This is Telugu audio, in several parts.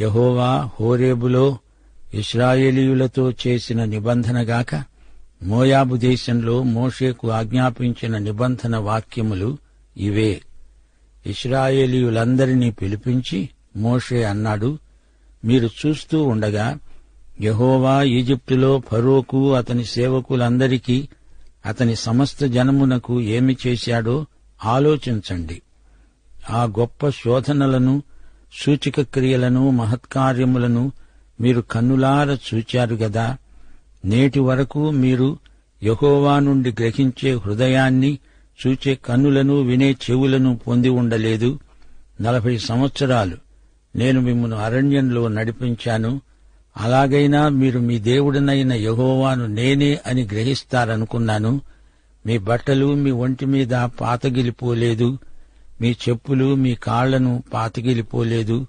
యహోవా హోరేబులో ఇస్రాయేలీయులతో చేసిన నిబంధనగాక మోయాబు దేశంలో మోషేకు ఆజ్ఞాపించిన నిబంధన వాక్యములు ఇవే. ఇస్రాయేలీయులందరినీ పిలిపించి మోషే అన్నాడు మీరు చూస్తూ ఉండగా యహోవా ఈజిప్టులో ఫరోకు అతని సేవకులందరికీ అతని సమస్త జనమునకు ఏమి చేశాడో ఆలోచించండి. ఆ గొప్ప శోధనలను సూచిక క్రియలను మహత్కార్యములను మీరు కన్నులార చూచారు గదా. నేటి వరకు మీరు యహోవా నుండి గ్రహించే హృదయాన్ని చూచే కన్నులను వినే చెవులను పొంది ఉండలేదు. నలభై సంవత్సరాలు నేను మిమ్మను అరణ్యంలో నడిపించాను. అలాగైనా మీరు మీ దేవుడనైన యహోవాను నేనే అని గ్రహిస్తారనుకున్నాను. మీ బట్టలు మీ ఒంటి మీద పాతగిలిపోలేదు. మీ చెప్పులు మీ కాళ్ళను పాతికిలిపోలేదు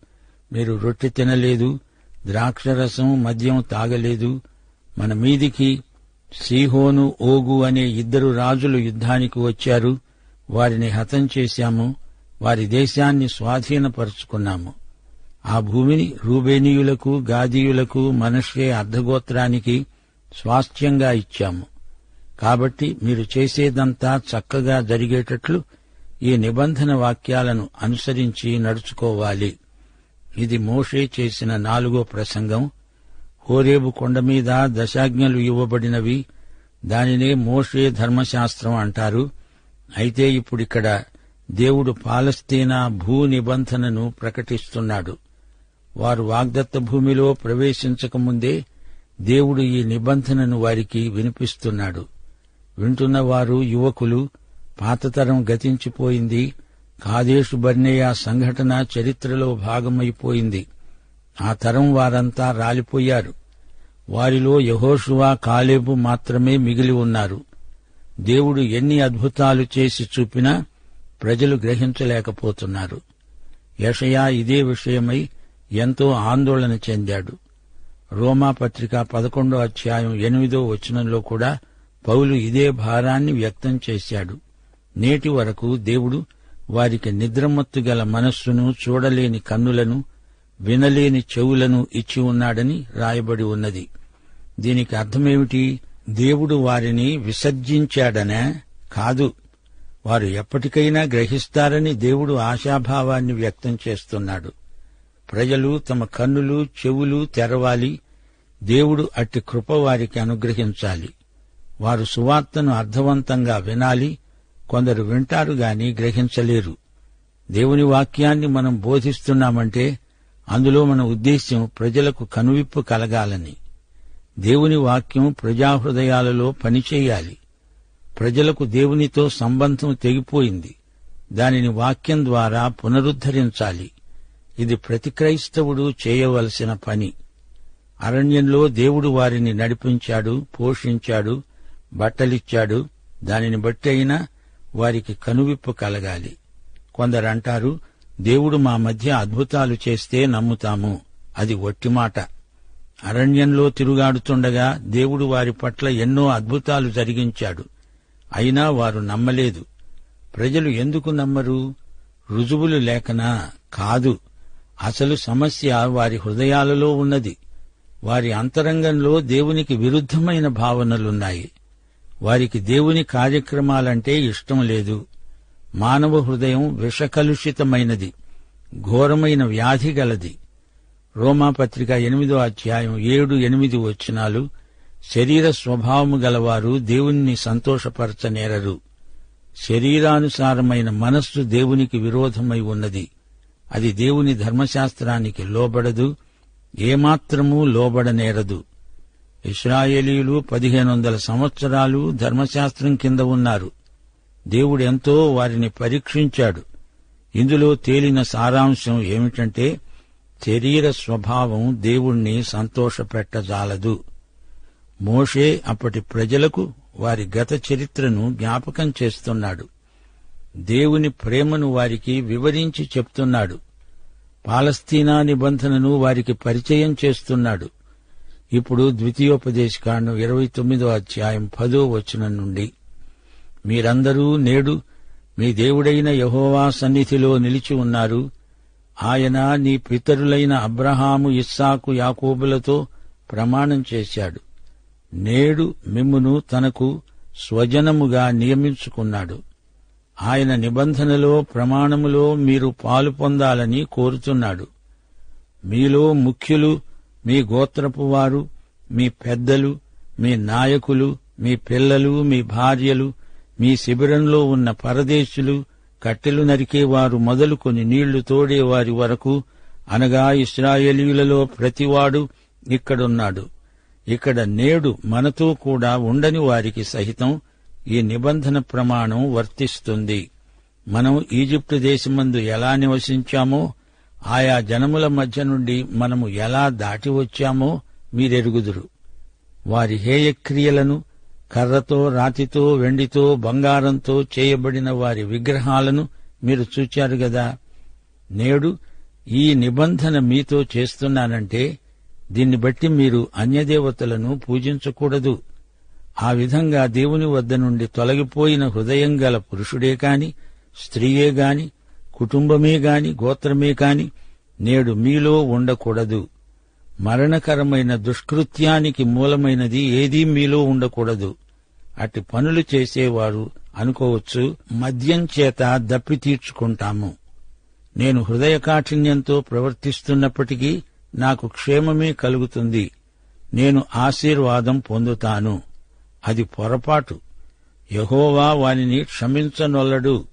మీరు రొట్టె తినలేదు. ద్రాక్షరసం మద్యం తాగలేదు. మన మీదికి సీహోను ఓగు అనే ఇద్దరు రాజులు యుద్ధానికి వచ్చారు. వారిని హతం చేశాము. వారి దేశాన్ని స్వాధీనపరుచుకున్నాము. ఆ భూమిని రూబేనీయులకు గాదీయులకు మనషే అర్ధగోత్రానికి స్వాస్థ్యంగా ఇచ్చాము. కాబట్టి మీరు చేసేదంతా చక్కగా జరిగేటట్లు ఈ నిబంధన వాక్యాలను అనుసరించి నడుచుకోవాలి. ఇది మోషే చేసిన నాలుగో ప్రసంగం. హోరేబు కొండ మీద దశాజ్ఞలు ఇవ్వబడినవి. దానినే మోషే ధర్మశాస్త్రం అంటారు. అయితే ఇప్పుడిక్కడ దేవుడు పాలస్తీనా భూ నిబంధనను ప్రకటిస్తున్నాడు. వారు వాగ్దత్త భూమిలో ప్రవేశించకముందే దేవుడు ఈ నిబంధనను వారికి వినిపిస్తున్నాడు. వింటున్న వారు యువకులు పాతతరం గతించిపోయింది. కాదేశు బర్నేయ సంఘటన చరిత్రలో భాగమైపోయింది. ఆ తరం వారంతా రాలిపోయారు. వారిలో యహోషువా కాలేబు మాత్రమే మిగిలి ఉన్నారు. దేవుడు ఎన్ని అద్భుతాలు చేసి చూపినా ప్రజలు గ్రహించలేకపోతున్నారు. యషయా ఇదే విషయమై ఎంతో ఆందోళన చెందాడు. రోమా పత్రిక పదకొండో అధ్యాయం ఎనిమిదో వచనంలో కూడా పౌలు ఇదే భారాన్ని వ్యక్తం చేశాడు. నేటి వరకు దేవుడు వారికి నిద్రమత్తు గల మనస్సును చూడలేని కన్నులను వినలేని చెవులను ఇచ్చి ఉన్నాడని రాయబడి ఉన్నది. దీనికి అర్థమేమిటి? దేవుడు వారిని విసర్జించాడనే కాదు. వారు ఎప్పటికైనా గ్రహిస్తారని దేవుడు ఆశాభావాన్ని వ్యక్తం చేస్తున్నాడు. ప్రజలు తమ కన్నులు చెవులు తెరవాలి. దేవుడు అట్టి కృప వారికి అనుగ్రహించాలి. వారు సువార్తను అర్థవంతంగా వినాలి. కొందరు వింటారు గాని గ్రహించలేరు. దేవుని వాక్యాన్ని మనం బోధిస్తున్నామంటే అందులో మన ఉద్దేశ్యం ప్రజలకు కనువిప్పు కలగాలని. దేవుని వాక్యం ప్రజాహృదయాలలో పనిచేయాలి. ప్రజలకు దేవునితో సంబంధం తెగిపోయింది. దానిని వాక్యం ద్వారా పునరుద్ధరించాలి. ఇది ప్రతి క్రైస్తవుడు చేయవలసిన పని. అరణ్యంలో దేవుడు వారిని నడిపించాడు పోషించాడు బట్టలిచ్చాడు. దానిని బట్టి అయినా వారికి కనువిప్పు కలగాలి. కొందరంటారు దేవుడు మా మధ్య అద్భుతాలు చేస్తే నమ్ముతాము. అది ఒట్టిమాట అరణ్యంలో తిరుగాడుతుండగా దేవుడు వారి పట్ల ఎన్నో అద్భుతాలు జరిగించాడు. అయినా వారు నమ్మలేదు. ప్రజలు ఎందుకు నమ్మరు? రుజువులు లేకనా? కాదు. అసలు సమస్య వారి హృదయాలలో ఉన్నది. వారి అంతరంగంలో దేవునికి విరుద్ధమైన భావనలున్నాయి. వారికి దేవుని కార్యక్రమాలంటే ఇష్టం లేదు. మానవ హృదయం విషకలుషితమైనది ఘోరమైన వ్యాధి గలది. రోమాపత్రిక ఎనిమిదో అధ్యాయం ఏడు ఎనిమిది వచనాలు శరీర స్వభావము గలవారు దేవుణ్ణి సంతోషపరచనేరరు. శరీరానుసారమైన మనస్సు దేవునికి విరోధమై ఉన్నది. అది దేవుని ధర్మశాస్త్రానికి లోబడదు ఏమాత్రమూ లోబడనేరదు. ఇస్రాయేలీయులు పదిహేను వందల సంవత్సరాలు ధర్మశాస్త్రం కింద ఉన్నారు. దేవుడెంతో వారిని పరీక్షించాడు. ఇందులో తేలిన సారాంశం ఏమిటంటే శరీర స్వభావం దేవుణ్ణి సంతోషపెట్టజాలదు. మోషే అప్పటి ప్రజలకు వారి గత చరిత్రను జ్ఞాపకం చేస్తున్నాడు. దేవుని ప్రేమను వారికి వివరించి చెప్తున్నాడు. పాలస్తీనా నిబంధనను వారికి పరిచయం చేస్తున్నాడు. ఇప్పుడు ద్వితీయోపదేశకాండం ఇరవై తొమ్మిదో అధ్యాయం పదో వచనం నుండి. మీరందరూ నేడు మీ దేవుడైన యహోవా సన్నిధిలో నిలిచి ఉన్నారు. ఆయన నీ పితరులైన అబ్రహాము ఇస్సాకు యాకోబులతో ప్రమాణం చేశాడు. నేడు మిమ్మును తనకు స్వజనముగా నియమించుకున్నాడు. ఆయన నిబంధనలో ప్రమాణములో మీరు పాలు పొందాలని కోరుతున్నాడు. మీలో ముఖ్యులు మీ గోత్రపు వారు మీ పెద్దలు మీ నాయకులు మీ పిల్లలు మీ భార్యలు మీ శిబిరంలో ఉన్న పరదేశులు కట్టెలు నరికేవారు మొదలుకొని నీళ్ళు తోడేవారి వరకు అనగా ఇస్రాయేలీయులలో ప్రతివాడు ఇక్కడున్నాడు. ఇక్కడ నేడు మనతో కూడా ఉండని వారికి సహితం ఈ నిబంధన ప్రమాణం వర్తిస్తుంది. మనం ఈజిప్టు దేశమందు ఎలా నివసించామో ఆయా జనముల మధ్య నుండి మనము ఎలా దాటి వచ్చామో మీరెరుగుదురు. వారి హేయక్రియలను కర్రతో రాతితో వెండితో బంగారంతో చేయబడిన వారి విగ్రహాలను మీరు చూచారు గదా. నేడు ఈ నిబంధన మీతో చేస్తున్నానంటే దీన్ని బట్టి మీరు అన్యదేవతలను పూజించకూడదు. ఆ విధంగా దేవుని వద్ద నుండి తొలగిపోయిన హృదయం గల పురుషుడే కాని స్త్రీయే గాని కుటుంబమే గాని గోత్రమే కాని నేడు మీలో ఉండకూడదు. మరణకరమైన దుష్కృత్యానికి మూలమైనది ఏదీ మీలో ఉండకూడదు. అట్టి పనులు చేసేవారు అనుకోవచ్చు మద్యం చేత దప్పి తీర్చుకుంటాము. నేను హృదయ కాఠిన్యంతో ప్రవర్తిస్తున్నప్పటికీ నాకు క్షేమమే కలుగుతుంది. నేను ఆశీర్వాదం పొందుతాను. అది పొరపాటు. యహోవా వానిని క్షమించనొల్లడు.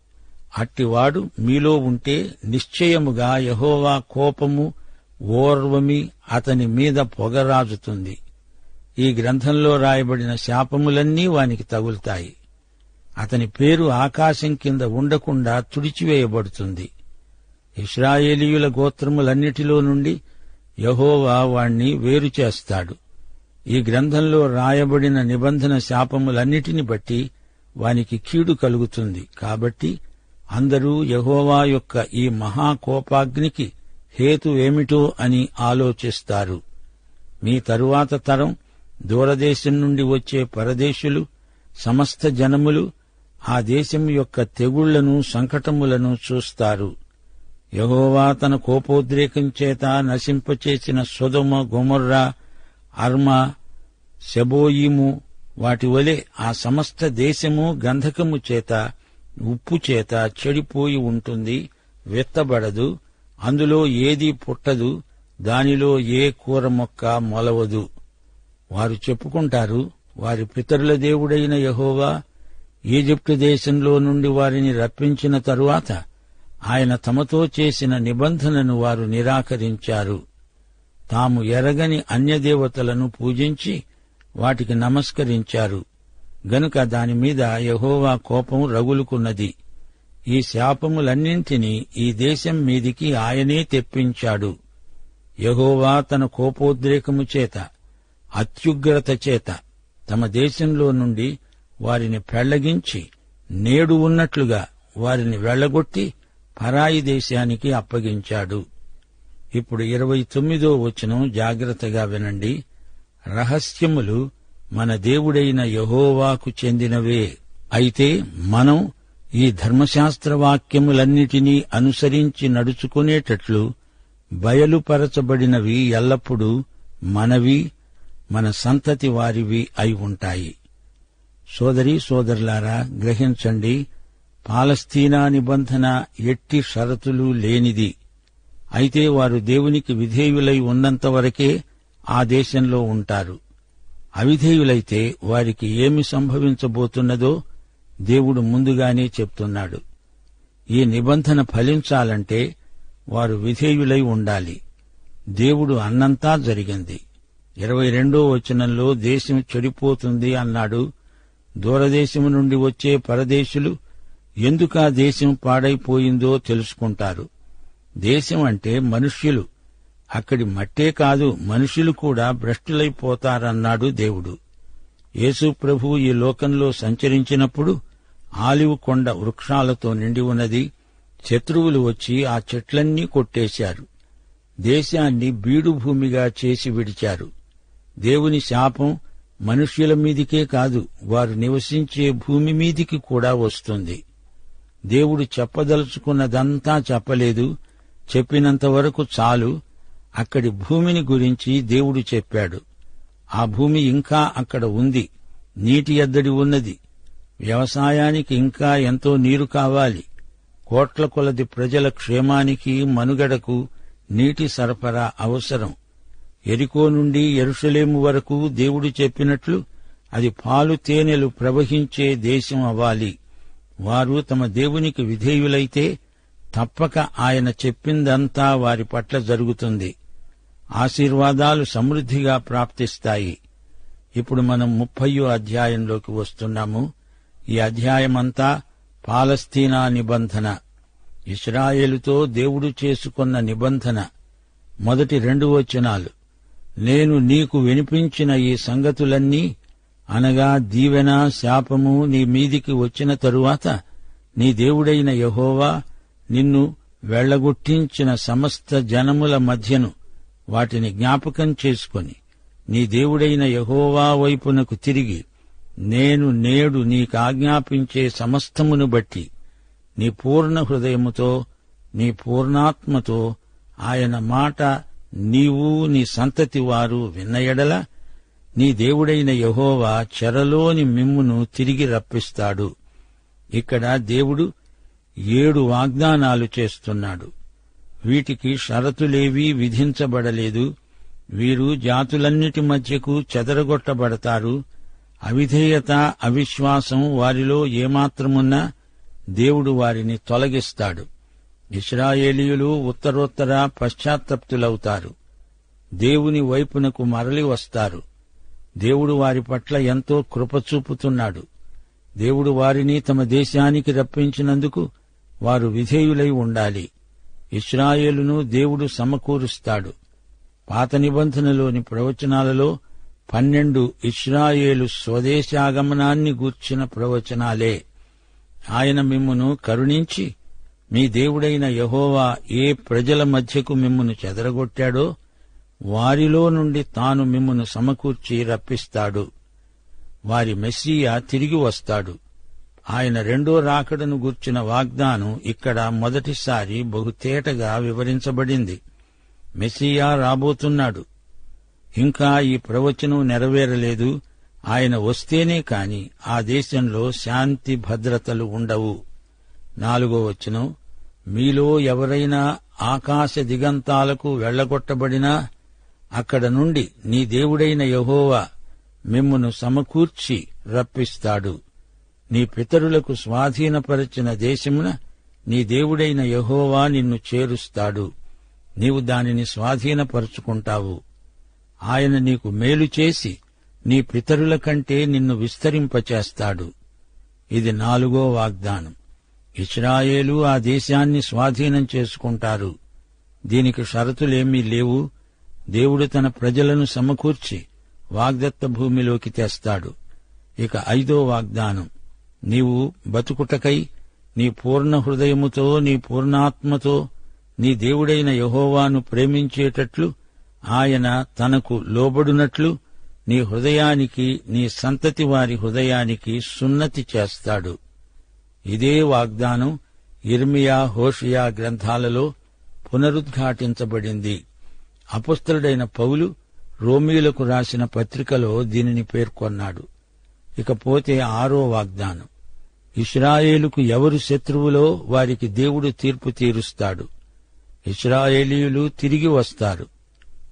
అట్టివాడు మీలో ఉంటే నిశ్చయముగా యహోవా కోపము ఓర్వమి అతని మీద పొగరాజుతుంది. ఈ గ్రంథంలో రాయబడిన శాపములన్నీ వానికి తగులుతాయి. అతని పేరు ఆకాశం కింద ఉండకుండా తుడిచివేయబడుతుంది. ఇస్రాయేలీయుల గోత్రములన్నిటిలో నుండి యహోవా వాణ్ణి వేరు చేస్తాడు. ఈ గ్రంథంలో రాయబడిన నిబంధన శాపములన్నిటిని బట్టి వానికి కీడు కలుగుతుంది. కాబట్టి అందరూ యహోవా యొక్క ఈ మహాకోపాగ్నికి హేతు ఏమిటో అని ఆలోచిస్తారు. మీ తరువాత తరం దూరదేశం నుండి వచ్చే పరదేశులు సమస్త జనములు ఆ దేశం యొక్క తెగుళ్ళను సంకటములను చూస్తారు. యహోవా తన కోపోద్రేకం చేత నశింపచేసిన సుధమ గుమర్రా అర్మ శబోయిము వాటి వలె ఆ సమస్త దేశము గంధకము చేత ఉప్పు చేత చెడిపోయి ఉంటుంది విత్తబడదు అందులో ఏదీ పుట్టదు దానిలో ఏ కూర మొక్క మొలవదు. వారు చెప్పుకుంటారు వారి పితరుల దేవుడైన యహోవా ఈజిప్టు దేశంలో నుండి వారిని రప్పించిన తరువాత ఆయన తమతో చేసిన నిబంధనను వారు నిరాకరించారు. తాము ఎరగని అన్యదేవతలను పూజించి వాటికి నమస్కరించారు. గనుక దానిమీద యహోవా కోపం రగులుకున్నది. ఈ శాపములన్నింటినీ ఈ దేశం మీదికి ఆయనే తెప్పించాడు. యహోవా తన కోపోద్రేకము చేత అత్యుగ్రత చేత తమ దేశంలో నుండి వారిని పెళ్ళగించి నేడు ఉన్నట్లుగా వారిని వెళ్ళగొట్టి పరాయి దేశానికి అప్పగించాడు. ఇప్పుడు ఇరవై తొమ్మిదో వచనం జాగ్రత్తగా వినండి. రహస్యములు మన దేవుడైన యహోవాకు చెందినవే. అయితే మనం ఈ ధర్మశాస్త్ర వాక్యములన్నిటినీ అనుసరించి నడుచుకునేటట్లు బయలుపరచబడినవి ఎల్లప్పుడూ మనవి మన సంతతి వారివి అయి ఉంటాయి. సోదరి సోదరులారా గ్రహించండి పాలస్తీనా నిబంధన ఎట్టి షరతులు లేనిది. అయితే వారు దేవునికి విధేయులై ఉన్నంతవరకే ఆ దేశంలో ఉంటారు. అవిధేయులైతే వారికి ఏమి సంభవించబోతున్నదో దేవుడు ముందుగానే చెప్తున్నాడు. ఈ నిబంధన ఫలించాలంటే వారు విధేయులై ఉండాలి. దేవుడు అన్నంతా జరిగింది. ఇరవై రెండో వచనంలో దేశం చెడిపోతుంది అన్నాడు. దూరదేశము నుండి వచ్చే పరదేశులు ఎందుకా దేశం పాడైపోయిందో తెలుసుకుంటారు. దేశం అంటే మనుష్యులు. అక్కడి మట్టే కాదు మనుషులు కూడా భ్రష్టులైపోతారన్నాడు దేవుడు. యేసు ప్రభు ఈ లోకంలో సంచరించినప్పుడు ఆలివ్ కొండ వృక్షాలతో నిండి ఉన్నది. శత్రువులు వచ్చి ఆ చెట్లన్నీ కొట్టేశారు. దేశాన్ని బీడు భూమిగా చేసి విడిచారు. దేవుని శాపం మనుష్యుల మీదికే కాదు వారు నివసించే భూమి మీదికి కూడా వస్తుంది. దేవుడు చెప్పదలుచుకున్నదంతా చెప్పలేదు. చెప్పినంత వరకు చాలు. అక్కడి భూమిని గురించి దేవుడు చెప్పాడు. ఆ భూమి ఇంకా అక్కడ ఉంది. నీటి ఎద్దడి ఉన్నది. వ్యవసాయానికి ఇంకా ఎంతో నీరు కావాలి. కోట్ల కొలది ప్రజల క్షేమానికి మనుగడకు నీటి సరఫరా అవసరం. ఎరికో నుండి ఎరుషలేము వరకు దేవుడు చెప్పినట్లు అది పాలు తేనెలు ప్రవహించే దేశం అవ్వాలి. వారు తమ దేవునికి విధేయులైతే తప్పక ఆయన చెప్పిందంతా వారి పట్ల జరుగుతుంది. ఆశీర్వాదాలు సమృద్ధిగా ప్రాప్తిస్తాయి. ఇప్పుడు మనం ముప్పయో అధ్యాయంలోకి వస్తున్నాము. ఈ అధ్యాయమంతా పాలస్తీనా నిబంధన. ఇస్రాయేలుతో దేవుడు చేసుకున్న నిబంధన. మొదటి రెండు వచనాలు. నేను నీకు వినిపించిన ఈ సంగతులన్నీ అనగా దీవెన శాపము నీ మీదికి వచ్చిన తరువాత నీ దేవుడైన యహోవా నిన్ను వెళ్ళగొట్టించిన సమస్త జనముల మధ్యను వాటిని జ్ఞాపకం చేసుకొని నీ దేవుడైన యహోవా వైపునకు తిరిగి నేను నేడు నీకాజ్ఞాపించే సమస్తమును బట్టి నీ పూర్ణ హృదయముతో నీ పూర్ణాత్మతో ఆయన మాట నీవు నీ సంతతి వారు విన్నయడల నీ దేవుడైన యహోవా చెరలోని మిమ్మును తిరిగి రప్పిస్తాడు. ఇక్కడ దేవుడు ఏడు వాగ్దానాలు చేస్తున్నాడు. వీటికి షరతులేవీ విధించబడలేదు. వీరు జాతులన్నిటి మధ్యకు చెదరగొట్టబడతారు. అవిధేయత అవిశ్వాసం వారిలో ఏమాత్రమున్నా దేవుడు వారిని తొలగిస్తాడు. ఇస్రాయేలీయులు ఉత్తరోత్తర పశ్చాత్తప్తులవుతారు. దేవుని వైపునకు మరలి వస్తారు. దేవుడు వారి పట్ల ఎంతో కృప చూపుతున్నాడు. దేవుడు వారిని తమ దేశానికి రప్పించినందుకు వారు విధేయులై ఉండాలి. ఇస్రాయేలును దేవుడు సమకూరుస్తాడు. పాత నిబంధనలోని ప్రవచనాలలో పన్నెండు ఇస్రాయేలు స్వదేశాగమనాన్ని గూర్చిన ప్రవచనాలే. ఆయన మిమ్మును కరుణించి మీ దేవుడైన యహోవా ఏ ప్రజల మధ్యకు మిమ్మును చెదరగొట్టాడో వారిలో నుండి తాను మిమ్మును సమకూర్చి రప్పిస్తాడు. వారి మెస్సియా తిరిగి వస్తాడు. ఆయన రెండో రాకడను గుర్చిన వాగ్దానం ఇక్కడ మొదటిసారి బహుతేటగా వివరించబడింది. మెస్సియా రాబోతున్నాడు. ఇంకా ఈ ప్రవచనం నెరవేరలేదు. ఆయన వస్తేనే కాని ఆ దేశంలో శాంతి భద్రతలు ఉండవు. నాలుగో వచనం మీలో ఎవరైనా ఆకాశ దిగంతాలకు వెళ్ళగొట్టబడినా అక్కడ నుండి నీ దేవుడైన యహోవా మిమ్మును సమకూర్చి రప్పిస్తాడు. నీ పితరులకు స్వాధీనపరచిన దేశమున నీ దేవుడైన యహోవా నిన్ను చేరుస్తాడు. నీవు దానిని స్వాధీనపరుచుకుంటావు. ఆయన నీకు మేలు చేసి నీ పితరుల కంటే నిన్ను విస్తరింపచేస్తాడు. ఇది నాలుగో వాగ్దానం. ఇస్రాయేలు ఆ దేశాన్ని స్వాధీనం చేసుకుంటారు. దీనికి షరతులేమీ లేవు. దేవుడు తన ప్రజలను సమకూర్చి వాగ్దత్త భూమిలోకి తెస్తాడు. ఇక ఐదో వాగ్దానం. నీవు బతుకుటకై నీ పూర్ణ హృదయముతో నీ పూర్ణాత్మతో నీ దేవుడైన యహోవాను ప్రేమించేటట్లు ఆయన తనకు లోబడునట్లు నీ హృదయానికి నీ సంతతి వారి హృదయానికి సున్నతి చేస్తాడు. ఇదే వాగ్దానం ఇర్మియా హోషియా గ్రంథాలలో పునరుద్ఘాటించబడింది. అపుస్తలుడైన పౌలు రోమీలకు రాసిన పత్రికలో దీనిని పేర్కొన్నాడు. ఇకపోతే ఆరో వాగ్దానం. ఇస్రాయేలుకు ఎవరు శత్రువులో వారికి దేవుడు తీర్పు తీరుస్తాడు. ఇస్రాయేలీయులు తిరిగి వస్తారు.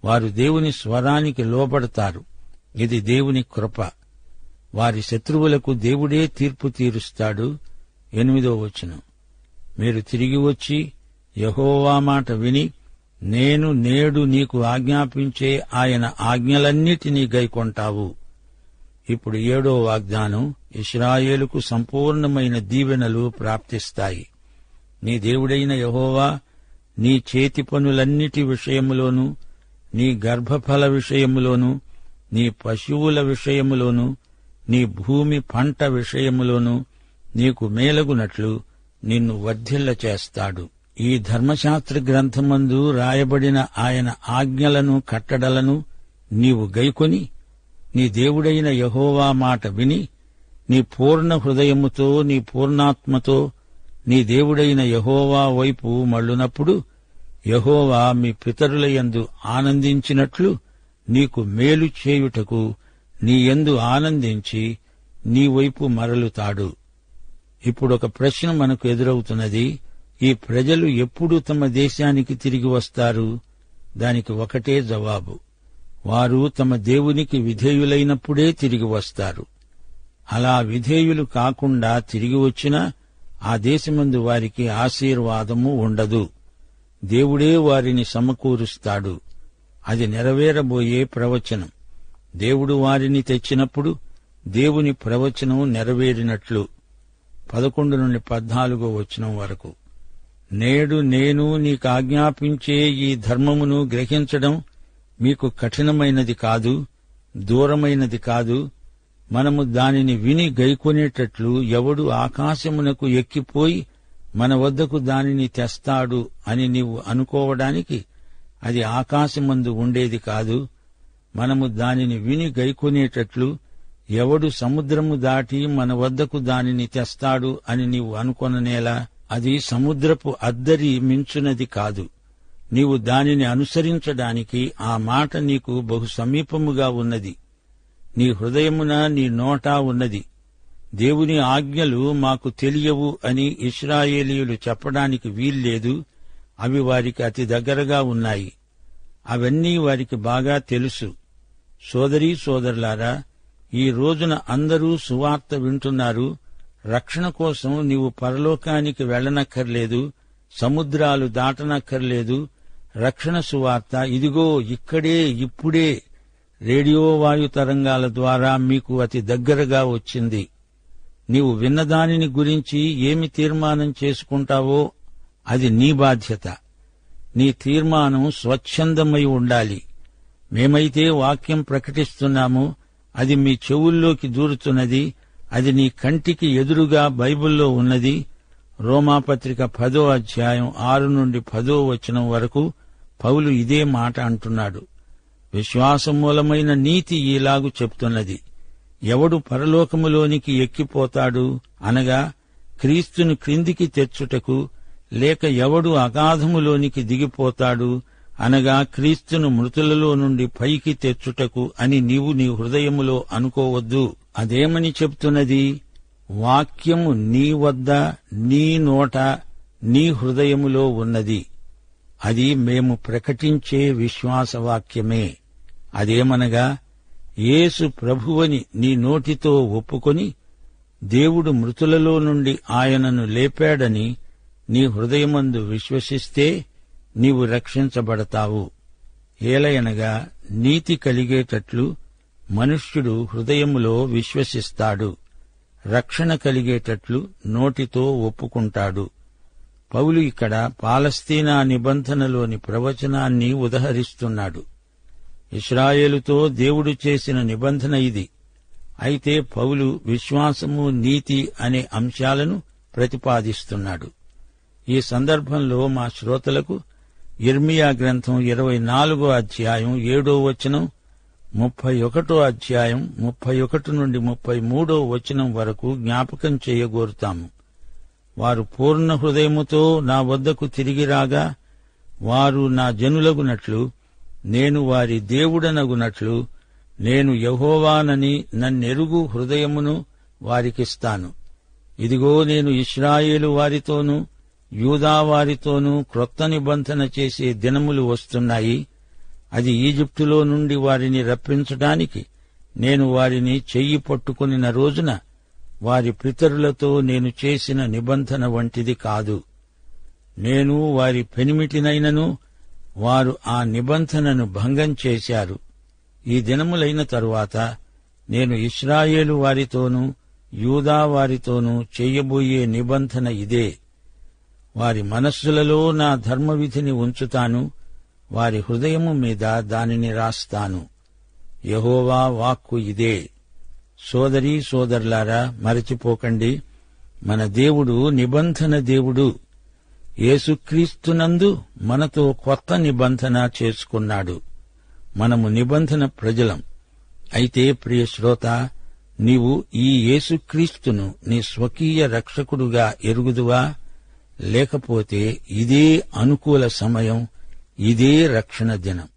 వారు దేవుని స్వరానికి లోబడతారు. ఇది దేవుని కృప. వారి శత్రువులకు దేవుడే తీర్పు తీరుస్తాడు. ఎనిమిదో వచనం. మీరు తిరిగి వచ్చి యహోవా మాట విని నేను నేడు నీకు ఆజ్ఞాపించే ఆయన ఆజ్ఞలన్నిటినీ గైకొంటావు. ఇప్పుడు ఏడో వాగ్దానం ఇస్రాయేలుకు సంపూర్ణమైన దీవెనలు ప్రాప్తిస్తాయి. నీ దేవుడైన యహోవా నీ చేతి పనులన్నిటి విషయములోనూ నీ గర్భఫల విషయములోనూ నీ పశువుల విషయములోనూ నీ భూమి పంట విషయములోనూ నీకు మేలగునట్లు నిన్ను వర్ధిల్ల చేస్తాడు. ఈ ధర్మశాస్త్ర గ్రంథమందు రాయబడిన ఆయన ఆజ్ఞలను కట్టడలను నీవు గైకొని నీ దేవుడైన యహోవా మాట విని నీ పూర్ణ హృదయముతో నీ పూర్ణాత్మతో నీ దేవుడైన యహోవా వైపు మళ్ళునప్పుడు యహోవా మీ పితరులయందు ఆనందించినట్లు నీకు మేలు చేయుటకు నీ ఎందు ఆనందించి నీ వైపు మరలుతాడు. ఇప్పుడొక ప్రశ్న మనకు ఎదురవుతున్నది ఈ ప్రజలు ఎప్పుడు తమ దేశానికి తిరిగి వస్తారు? దానికి ఒకటే జవాబు. వారు తమ దేవునికి విధేయులైనప్పుడే తిరిగి వస్తారు. అలా విధేయులు కాకుండా తిరిగి వచ్చినా ఆ దేశమందు వారికి ఆశీర్వాదము ఉండదు. దేవుడే వారిని సమకూరుస్తాడు. అది నెరవేరబోయే ప్రవచనం. దేవుడు వారిని తెచ్చినప్పుడు దేవుని ప్రవచనం నెరవేరినట్లు. పదకొండు నుండి పద్నాలుగో వచనం వరకు. నేడు నేను నీకాజ్ఞాపించే ఈ ధర్మమును గ్రహించడం మీకు కఠినమైనది కాదు దూరమైనది కాదు. మనము దానిని విని గైకొనేటట్లు ఎవడు ఆకాశమునకు ఎక్కిపోయి మన వద్దకు దానిని తెస్తాడు అని నీవు అనుకోవడానికి అది ఆకాశమందు ఉండేది కాదు. మనము దానిని విని గైకొనేటట్లు ఎవడు సముద్రము దాటి మన వద్దకు దానిని తెస్తాడు అని నీవు అనుకొననేలా అది సముద్రపు అద్దరి మించునది కాదు. నీవు దానిని అనుసరించడానికి ఆ మాట నీకు బహు సమీపముగా ఉన్నది. నీ హృదయమున నీ నోటా ఉన్నది. దేవుని ఆజ్ఞలు మాకు తెలియవు అని ఇస్రాయేలీయులు చెప్పడానికి వీల్లేదు. అవి వారికి అతి దగ్గరగా ఉన్నాయి. అవన్నీ వారికి బాగా తెలుసు. సోదరీ సోదరులారా ఈ రోజున అందరూ సువార్త వింటున్నారు. రక్షణ కోసం నీవు పరలోకానికి వెళ్ళనక్కర్లేదు. సముద్రాలు దాటనక్కర్లేదు. రక్షణ సువార్త. ఇదిగో ఇక్కడే ఇప్పుడే రేడియో వాయు తరంగాల ద్వారా మీకు అతి దగ్గరగా వచ్చింది. నీవు విన్నదానిని గురించి ఏమి తీర్మానం చేసుకుంటావో అది నీ బాధ్యత. నీ తీర్మానం స్వచ్ఛందమై ఉండాలి. మేమైతే వాక్యం ప్రకటిస్తున్నాము అది మీ చెవుల్లోకి దూరుతున్నది అది నీ కంటికి ఎదురుగా బైబిల్లో ఉన్నది. రోమాపత్రిక పదో అధ్యాయం ఆరు నుండి పదో వచనం వరకు పౌలు ఇదే మాట అంటున్నాడు. విశ్వాసం మూలమైన నీతి ఈలాగు చెప్తున్నది. ఎవడు పరలోకములోనికి ఎక్కిపోతాడు అనగా క్రీస్తును క్రిందికి తెచ్చుటకు లేక ఎవడు అగాధములోనికి దిగిపోతాడు అనగా క్రీస్తును మృతులలో నుండి పైకి తెచ్చుటకు అని నీవు నీ హృదయములో అనుకోవద్దు. అదేమని చెప్తున్నది? వాక్యము నీ వద్ద నీ నోట నీ హృదయములో ఉన్నది. అది మేము ప్రకటించే విశ్వాసవాక్యమే. అదేమనగా యేసు ప్రభువని నీ నోటితో ఒప్పుకొని దేవుడు మృతులలో నుండి ఆయనను లేపాడని నీ హృదయమందు విశ్వసిస్తే నీవు రక్షించబడతావు. ఏలయనగా నీతి కలిగేటట్లు మనుష్యుడు హృదయములో విశ్వసిస్తాడు. రక్షణ కలిగేటట్లు నోటితో ఒప్పుకుంటాడు. పౌలు ఇక్కడ పాలస్తీనా నిబంధనలోని ప్రవచనాన్ని ఉదహరిస్తున్నాడు. ఇస్రాయేలుతో దేవుడు చేసిన నిబంధన ఇది. అయితే పౌలు విశ్వాసము నీతి అనే అంశాలను ప్రతిపాదిస్తున్నాడు. ఈ సందర్భంలో మా శ్రోతలకు ఇర్మియా గ్రంథం ఇరవై నాలుగో అధ్యాయం ఏడో వచనం ముప్పై ఒకటో అధ్యాయం ముప్పై ఒకటి నుండి ముప్పై మూడో వచనం వరకు జ్ఞాపకం చేయగోరుతాము. వారు పూర్ణ హృదయముతో నా వద్దకు తిరిగి రాగా వారు నా జనులగునట్లు నేను వారి దేవుడనగునట్లు నేను యహోవానని నన్నెరుగు హృదయమును వారికిస్తాను. ఇదిగో నేను ఇస్రాయేలు వారితోనూ యూదా వారితోనూ క్రొత్త నిబంధన చేసే దినములు వస్తున్నాయి. అది ఈజిప్టులో నుండి వారిని రప్పించడానికి నేను వారిని చెయ్యి పట్టుకునిన రోజున వారి పితరులతో నేను చేసిన నిబంధన వంటిది కాదు. నేను వారి పెనిమిటినైనను వారు ఆ నిబంధనను భంగం చేశారు. ఈ దినములైన తరువాత నేను ఇస్రాయేలు వారితోనూ యూదా వారితోనూ చేయబోయే నిబంధన ఇదే. వారి మనస్సులలో నా ధర్మవిధిని ఉంచుతాను వారి హృదయము మీద దానిని రాస్తాను. యహోవా వాక్కు ఇదే. సోదరీ సోదరులారా మరచిపోకండి. మన దేవుడు నిబంధన దేవుడు. యేసుక్రీస్తునందు మనతో కొత్త నిబంధన చేసుకున్నాడు. మనము నిబంధన ప్రజలం. అయితే ప్రియ శ్రోత నీవు ఈ యేసుక్రీస్తును నీ స్వకీయ రక్షకుడుగా ఎరుగుదువా? లేకపోతే ఇదే అనుకూల సమయం ఇదే రక్షణ దినం.